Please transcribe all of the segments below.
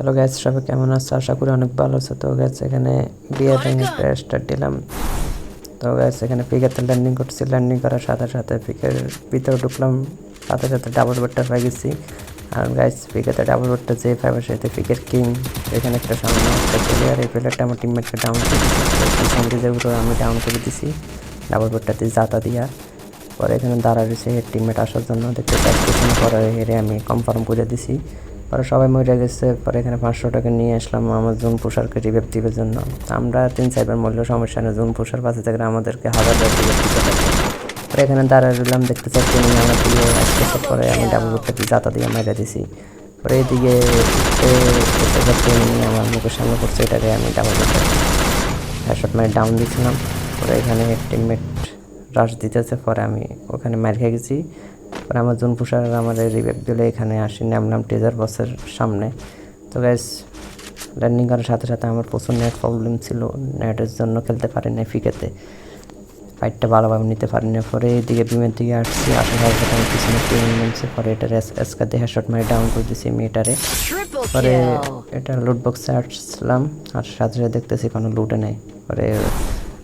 Hello gas সবাই কেমন আছো? আশা করি অনেক ভালো আছে। তো গ্যাস এখানে বিয়ে ভেঙে স্টার্ট দিলাম। তো গ্যাস এখানে পিকেতে ল্যান্ডিং করছি। ল্যান্ডিং করার সাথে সাথে পিকের ভিতরে ঢুকলাম। সাথে সাথে ডাবল বোর্ডটা পাই গেছি। আর গ্যাস পিকেতে ডাবল বোর্ডটা যে পাবে সেতে পিকের কিং এখানে একটা সামনে একটা প্লেয়ার এই প্লেয়ারটা আমার টিমমেটকে ডাউন করে আমি ডাউন করে দিছি। ডাবল বোর্ডটাতে জাতা দিয়া। পরে এখানে দাঁড়া রয়েছে টিমমেট আসার জন্য। দেখতে পাচ্ছি পরে হেরে আমি কনফার্ম করে দিছি। পরে সবাই মরে গেছে, পরে এখানে পাঁচশো টাকা নিয়ে আসলাম আমার জুন পোশারকে রিভেপ দিবের জন্য আমরা তিন চারবার মূল্য সমস্যা নেই জুন পোশার পাশে থেকে আমাদেরকে হাজার দিতে থাকে পরে এখানে দাঁড়ায় রইলাম, দেখতে চাচ্ছি আমার দিয়ে আসতেছে পরে আমি ডাবল বুকটাকে জাতা দিয়ে মেরে দিছি। পরে এদিকে আমার মুখের সামনে করছে এটাকে আমি ডাবল হেডশট মানে ডাউন দিয়েছিলাম পরে এখানে টিমমেট রাশ দিতেছে, পরে আমি ওখানে মার খেয়ে গেছি। পরে আমার জুন পুষার আমাদের রিভেপ দিলে এখানে আসি নামলাম টেজার বসের সামনে। তো গ্যাস ল্যান্ডিং করার সাথে সাথে আমার প্রচুর নেট প্রবলেম ছিল নেটের জন্য খেলতে পারি না ফিকেতে। ফাইটটা ভালোভাবে নিতে পারি না পরে এদিকে বিমের দিকে আসছি আসার সাথে সাথে পিছনে টিম নিচ্ছে পরে এটার এসকা দিয়ে হেডশট মারি ডাউন করে দিয়েছি আমি এটারে। পরে এটা লুট বক্সে আসলাম আর সাথে সাথে দেখতেছি কোনো লুটে নেই। পরে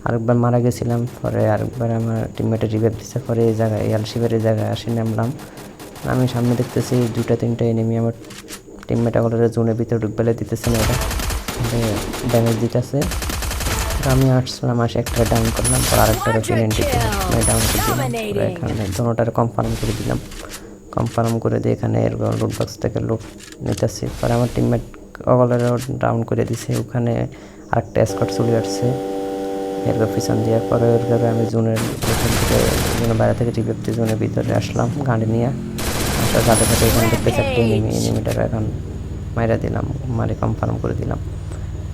আরেকবার মারা গেছিলাম পরে আরেকবার আমার টিমমেটে রিভেপ দিচ্ছে পরে এই জায়গায় এই আলশিবের এই জায়গায় আসি নামলাম। আমি সামনে দেখতেছি দুটা তিনটা এনিমি আমার টিমমেট আগলের জোনের ভিতরে ঢুকবেলে দিতেছে না এটা। ড্যামেজ দিতেছে। আমি আসলাম আসে একটা ডাউন করলাম পর আরেকটা পেনেন্টি ডাউন করে দিলাম। এখানে দোনোটার কনফার্ম করে দিলাম। কনফার্ম করে দিয়ে এখানে এর লুট বক্স থেকে লুট নিতেছি। পরে আমার টিমমেট অগলেরও ডাউন করে দিছে। ওখানে আরেকটা স্কট চলে আসছে। এর পিছন দিয়ে পরে ওর আমি জোনের ওখান থেকে জোনের বাইরে থেকে দিয়ে জোনের ভিতরে আসলাম গাড়ি নিয়ে। আসার সাথে সাথে এখান থেকে চারটে এনিমি এনিমিটার এখন মাইরা দিলাম মারি কনফার্ম করে দিলাম।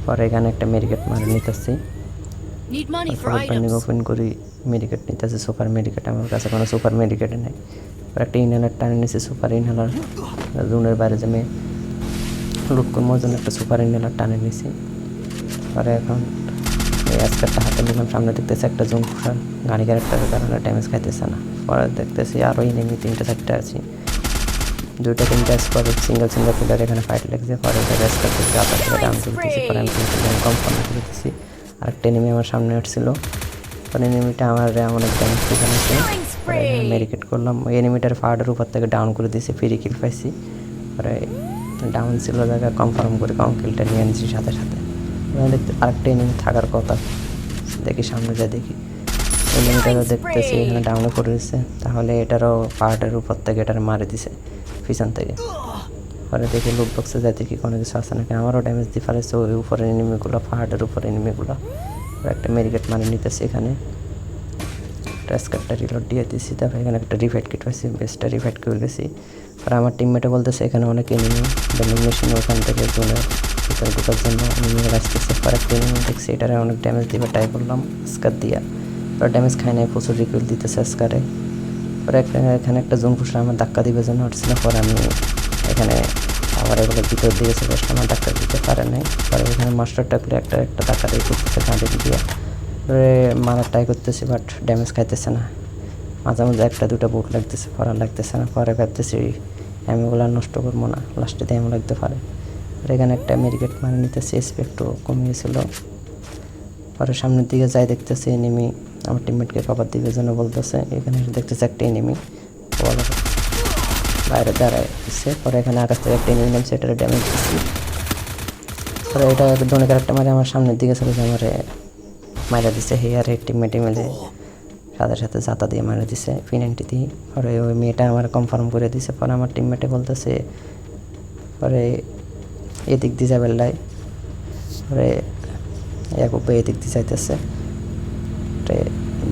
পরে এখানে একটা মেডিকেট মারি নিতেছি. ওপেন করি মেডিকেট নিতেছে সুপার মেডিকেট আমার কাছে কোনো সুপার মেডিকেট নেই। একটা ইনহেলার টানে নিয়েছি সুপার ইনহেলার রুমের বাইরে যে আমি লুট করব জন্য একটা সুপার ইনহেলার টানে নিয়েছি পরে এখন আজকেরটা হাতে নিলাম সামনে দেখতেছি একটা জুম ফুসার গাড়ি ক্যারেক্টারের কারণে ড্যামেজ খাইতেছে না। পরে দেখতেছি আরও ইনেমি তিনটে চারটে আছি দুইটা তিনটা স্কোয়ার সিঙ্গেল সিঙ্গেল প্লেয়ার এখানে ফাইট লেগেছে। পরে এটা রেস্ট করতেছি আবার ডাউন করতেছি পরে আমি কনফার্ম করে দিতেছি। আরেকটা এনিমি আমার সামনে আসছিল পরে এনিমিটা আমার অনেক ড্যামেজ এখানে মেডিকেট করলাম। ওই এনিমিটার ফার্ডের উপর থেকে ডাউন করে দিয়েছি ফ্রি কিল পাইছি। পরে ডাউন ছিল জায়গা কনফার্ম করে কম কিলটা নিয়ে নিয়েছি সাথে সাথে। দেখতে আরেকটা এনিমি থাকার কথা। দেখি সামনে যা দেখি। এনিমিটারও দেখতেছি এখানে ডাউন করে দিচ্ছে তাহলে এটারও পাহাড়ের উপর থেকে এটার মারে দিছে পিছন থেকে। পরে দেখি লুট বক্সে যা দেখি কোনো কিছু আসে নাকি? আমারও ড্যামেজ দিয়ে ফেলেছে ওই উপরে এনিমিগুলো পাহাড়ের উপরে এনিমিগুলো একটা মেরিকেট মানে নিতেছে এখানে। স্কারটা রিলোড দিয়ে দিয়েছি। তারপর এখানে একটা রিফাইট কিট পাইছি বেস্টটা রিফাইট করে গেছি আর আমার টিমমেটে বলতেছে, এখানে অনেক এনিমি বেন্ডিং মেশিন ওখান থেকে জোনে ভিতরে ঢোকার জন্য এনিমি আসতেছে। পরে এনিমি দেখছি, এটারে অনেক ড্যামেজ দিবে ট্রাই করলাম স্কার দিয়া। পরে ড্যামেজ খাই নাই, প্রচুর রিকুইল দিতেছে স্কারে পরে এখানে একটা জোন ফুসে আমার ধাক্কা দিবে জন্য হচ্ছিল পরে আমি এখানে আবার এগুলো ভিতর দিকে চলে আমার ধাক্কা দিতে পারে নাই। পরে এখানে মাস্টার টাকলে একটা একটা ধাক্কা দিয়ে করতেছে কাঁদে দিয়ে। মারার ট্রাই করতেছি বাট ড্যামেজ খাইতেছে না। মাঝে মাঝে একটা, দুটো বুট লাগতেছে পড়া লাগতেছে না, পরে ভাবতেছি অ্যামিগুলো নষ্ট করব না লাস্টে দিয়ে লাগতে পারে। এখানে একটা মেডিকেট মানে নিতেছি এসপি একটু কমিয়েছিল। পরে সামনের দিকে যাই দেখতেছি এনিমি আমার টিমমেটকে কভার দিবে জন্য বলতেছে। এখানে দেখতেছে একটা এনিমি বাইরে দাঁড়ায় দিচ্ছে পরে এখানে আকাশ থেকে একটা এনিমি নামছে ড্যামেজ দিচ্ছি পরে এটা ধনে ক্যারেক্টার মারে, আমার সামনের দিকে চলে যায়, আমার মারা দিছে হেয়ার হেড টিমমেটে মিলে। সাথে সাথে জাতা দিয়ে মারা দিছে ফিনেন্টি দিয়ে। পরে ওই মেয়েটা আমার কনফার্ম করে দিছে, পরে আমার টিমমেটে বলতেছে, পরে এদিক দিয়ে যাবে লাই। পরে একুপে এদিক দিয়ে যাইতেছে।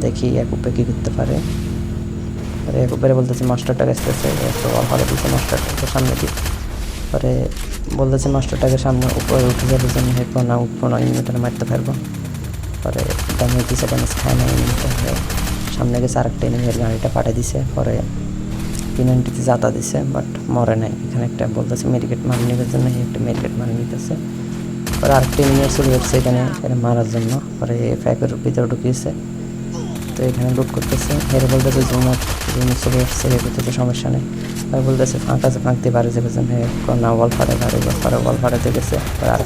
দেখি একুপে কী করতে পারে। পরে একুপেরে বলতেছে মাস্টারটাকে আসতেছে একটু অফারে দিচ্ছে মাস্টারটাকে সামনে দিয়ে। পরে বলতেছে মাস্টারটাকে সামনে উপরে উঠে যাবে জন্য হেঁটবো না, উঠবো না ইনভার্টার মারতে পারব। পরে ড্যামেজ দিছে ড্যামেজ খায় না ইনভার্টার সামনে গেছে আরেকটা এনিমির গাড়িটা পাঠিয়ে দিছে, পরে পিনান্টিতে জাতা দিছে বাট মরে নাই। এখানে একটা বলতেছে মেডিকেট মারি নেবার জন্য একটা মেডিকেট মারি নিতেছে। পরে আরেকটা এনিমির চলে যাচ্ছে এখানে মারার জন্য। পরে ফ্যাকের ভিতরে ঢুকিয়েছে। তো এখানে লুট করতেছে। হেরে বলতেছে জুমার জুমের ছবি আসছে হে করতেছে, সমস্যা নেই। আর বলতেছে, ফাঁক আছে, ফাঁক দিয়ে বাড়ি যাবে হে না বল ফাড়ে বাড়ি বল ফাড়ে বল ফাড়াতে গেছে। আর